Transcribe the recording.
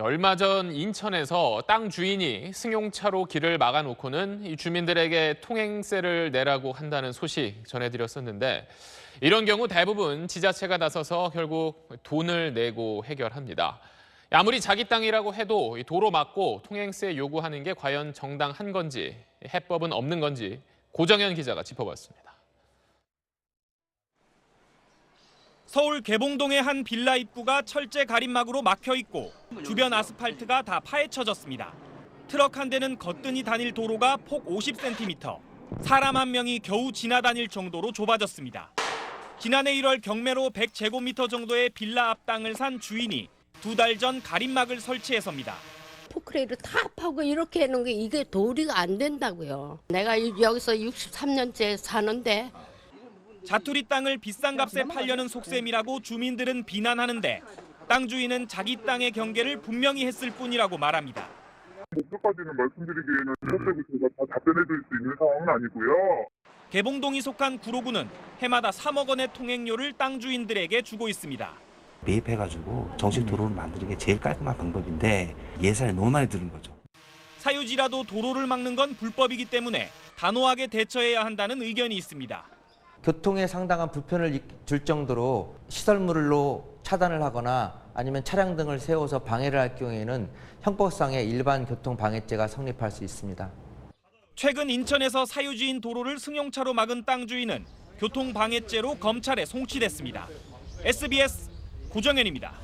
얼마 전 인천에서 땅 주인이 승용차로 길을 막아놓고는 이 주민들에게 통행세를 내라고 한다는 소식 전해드렸었는데 이런 경우 대부분 지자체가 나서서 결국 돈을 내고 해결합니다. 아무리 자기 땅이라고 해도 이 도로 막고 통행세 요구하는 게 과연 정당한 건지 해법은 없는 건지 고정현 기자가 짚어봤습니다. 서울 개봉동의 한 빌라 입구가 철제 가림막으로 막혀 있고 주변 아스팔트가 다 파헤쳐졌습니다. 트럭 한 대는 거뜬히 다닐 도로가 폭 50cm, 사람 한 명이 겨우 지나다닐 정도로 좁아졌습니다. 지난해 1월 경매로 100제곱미터 정도의 빌라 앞 땅을 산 주인이 두 달 전 가림막을 설치해서입니다. 포크레인을 다 파고 이렇게 해놓은 게 이게 도리가 안 된다고요. 내가 이- 여기서 63년째 사는데 자투리 땅을 비싼 값에 팔려는 속셈이라고 주민들은 비난하는데 땅 주인은 자기 땅의 경계를 분명히 했을 뿐이라고 말합니다. 목표까지는 말씀드리기에는 제가 다 답변해드릴 수 있는 상황은 아니고요. 개봉동이 속한 구로구는 해마다 3억 원의 통행료를 땅 주인들에게 주고 있습니다. 매입해가지고 정식 도로를 만드는 게 제일 깔끔한 방법인데 예산이 너무 많이 드는 거죠. 사유지라도 도로를 막는 건 불법이기 때문에 단호하게 대처해야 한다는 의견이 있습니다. 교통에 상당한 불편을 줄 정도로 시설물로 차단을 하거나 아니면 차량 등을 세워서 방해를 할 경우에는 형법상의 일반 교통 방해죄가 성립할 수 있습니다. 최근 인천에서 사유지인 도로를 승용차로 막은 땅 주인은 교통 방해죄로 검찰에 송치됐습니다. SBS 고정현입니다.